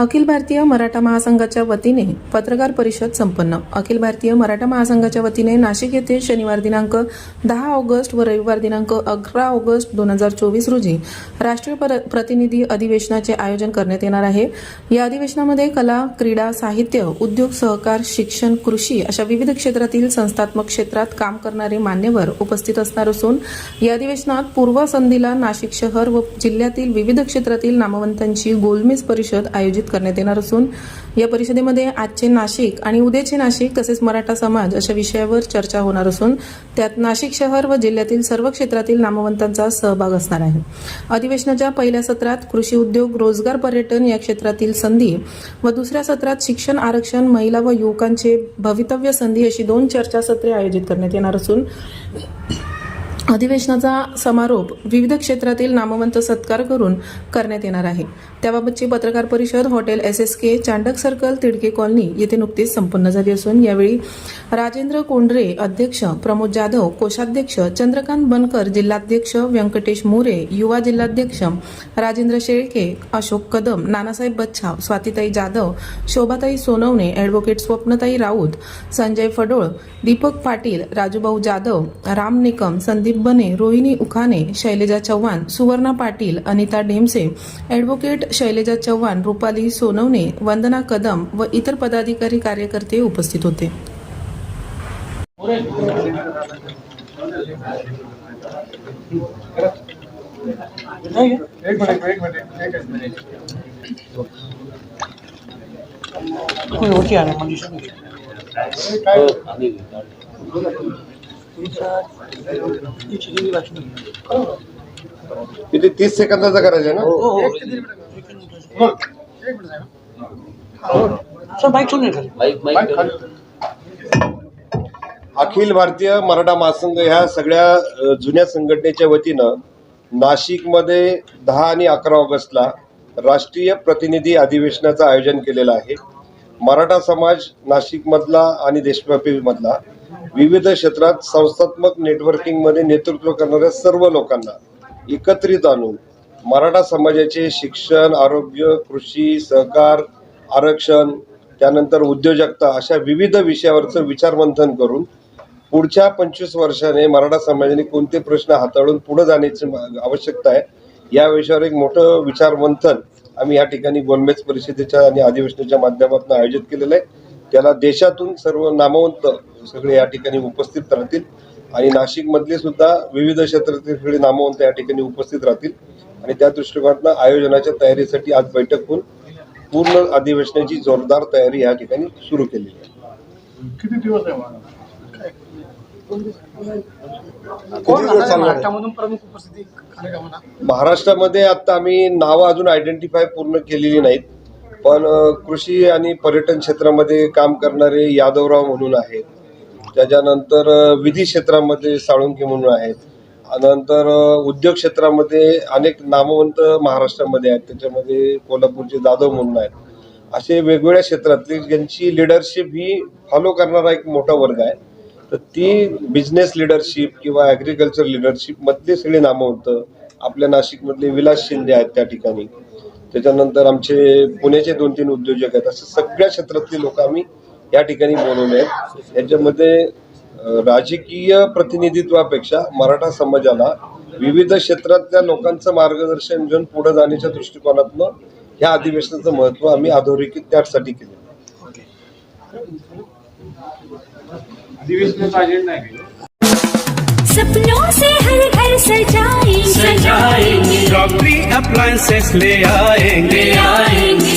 अखिल भारतीय मराठा महासंघाच्या वतीने पत्रकार परिषद संपन्न. अखिल भारतीय मराठा महासंघाच्या वतीने नाशिक येथे शनिवार दिनांक दहा ऑगस्ट व रविवार दिनांक अकरा ऑगस्ट दोन हजार चोवीस रोजी राष्ट्रीय प्रतिनिधी अधिवेशनाचे आयोजन करण्यात येणार आहे. या अधिवेशनामध्ये कला क्रीडा साहित्य उद्योग सहकार शिक्षण कृषी अशा विविध क्षेत्रातील संस्थात्मक क्षेत्रात काम करणारे मान्यवर उपस्थित असणार असून या अधिवेशनात पूर्व संधीला नाशिक शहर व जिल्ह्यातील विविध क्षेत्रातील नामवंतांची गोलमेज परिषद आयोजित करण्यात येणार असून या परिषदेमध्ये आजचे नाशिक आणि उद्याचे नाशिक तसेच मराठा समाज अशा विषयावर चर्चा होणार असून त्यात नाशिक शहर व जिल्ह्यातील सर्व क्षेत्रातील नामवंतांचा सहभाग असणार आहे. अधिवेशनाच्या पहिल्या सत्रात कृषी उद्योग रोजगार पर्यटन या क्षेत्रातील संधी व दुसऱ्या सत्रात शिक्षण आरक्षण महिला व युवकांचे भवितव्य संधी अशी दोन चर्चासत्रे आयोजित करण्यात येणार असून अधिवेशनाचा समारोप विविध क्षेत्रातील नामवंत सत्कार करून करण्यात येणार आहे. त्याबाबतची पत्रकार परिषद hotel S S K Chandak circle Tidke colony येथे नुकतीच संपन्न झाली असून यावेळी राजेंद्र कोंडरे अध्यक्ष प्रमोद जाधव कोषाध्यक्ष चंद्रकांत बनकर जिल्हाध्यक्ष व्यंकटेश मोरे युवा जिल्हाध्यक्ष राजेंद्र शेळके अशोक कदम नानासाहेब बच्छाव स्वातीताई जाधव शोभाताई सोनवणे ॲडव्होकेट स्वप्नताई राऊत संजय फडोळ दीपक पाटील राजूभाऊ जाधव राम निकम संदीप बने रोहिणी उखाने शैलेजा चव्हाण सुवर्णा पाटील अनिता ढेमसे ॲडव्होकेट शैलेजा चव्हाण रुपाली सोनवणे वंदना कदम व इतर पदाधिकारी कार्यकर्ते उपस्थित होते. एक मिनिट एक मिनिट एकच मिनिट कोणी होती आला मंजुषा हे. काय किती तीस सेकंदाचा करायचं ना सर बाईक खाली अखिल भारतीय मराठा महासंघ ह्या सगळ्या जुन्या संघटनेच्या वतीनं नाशिकमध्ये दहा आणि अकरा ऑगस्टला राष्ट्रीय प्रतिनिधी अधिवेशनाचं आयोजन केलेलं आहे. मराठा समाज नाशिकमधला आणि देशव्यापीमधला विविध क्षेत्रात संस्थात्मक नेटवर्किंगमध्ये नेतृत्व करणाऱ्या सर्व लोकांना एकत्रित आणून मराठा समाजाचे शिक्षण आरोग्य कृषी सहकार आरक्षण त्यानंतर उद्योजकता अशा विविध विषयावरचं विचारमंथन करून पुढच्या पंचवीस वर्षाने मराठा समाजाने कोणते प्रश्न हाताळून पुढे जाण्याची मा- आवश्यकता आहे या विषयावर एक मोठं विचारमंथन आम्ही या ठिकाणी गोलमेज परिषदेच्या आणि अधिवेशनाच्या माध्यमातून आयोजित केलेलं आहे. त्याला देशातून सर्व नामवंत सगळे या ठिकाणी उपस्थित राहतील आणि नाशिकमधले सुद्धा विविध क्षेत्रातील सगळे नामवंत या ठिकाणी उपस्थित राहतील. आणि त्या दृष्टिकोनातून आयोजनाच्या तयारीसाठी आज बैठक होऊन पूर्ण अधिवेशनाची जोरदार तयारी या ठिकाणी सुरू केलेली आहे. किती दिवस आहे महाराष्ट्रामध्ये आता आम्ही नावं अजून आयडेंटिफाय पूर्ण केलेली नाहीत. पण कृषी आणि पर्यटन क्षेत्रामध्ये काम करणारे यादवराव म्हणून आहेत. त्याच्यानंतर विधी क्षेत्रामध्ये साळुंके म्हणून आहेत. नंतर उद्योग क्षेत्रामध्ये अनेक नामवंत महाराष्ट्रामध्ये आहेत. त्याच्यामध्ये कोल्हापूरचे जाधव म्हणून आहेत. असे वेगवेगळ्या क्षेत्रातली ज्यांची लिडरशिप ही फॉलो करणारा एक मोठा वर्ग आहे. तर ती बिझनेस लिडरशिप किंवा ॲग्रिकल्चर लिडरशिप मधले सगळे नामवंत आपल्या नाशिकमधले विलास शिंदे आहेत त्या ठिकाणी. त्याच्यानंतर आमचे पुण्याचे दोन तीन उद्योजक आहेत. असे सगळ्या क्षेत्रातले लोक आम्ही या ठिकाणी बोलवले आहेत. याच्यामध्ये राजकीय प्रतिनिधित्वापेक्षा मराठा समाजाला विविध क्षेत्रातल्या लोकांचं मार्गदर्शन घेऊन पुढे जाण्याच्या दृष्टिकोनातनं ह्या अधिवेशनाचं महत्त्व आम्ही अधोरेखित त्यासाठी केलं. अधिवेशनाचा अजेंडा आहे सपनों से हर घर सजाएंगे। सजाएंगे। डॉक्टरी अप्लायंसेस ले आएंगे। आएंगे।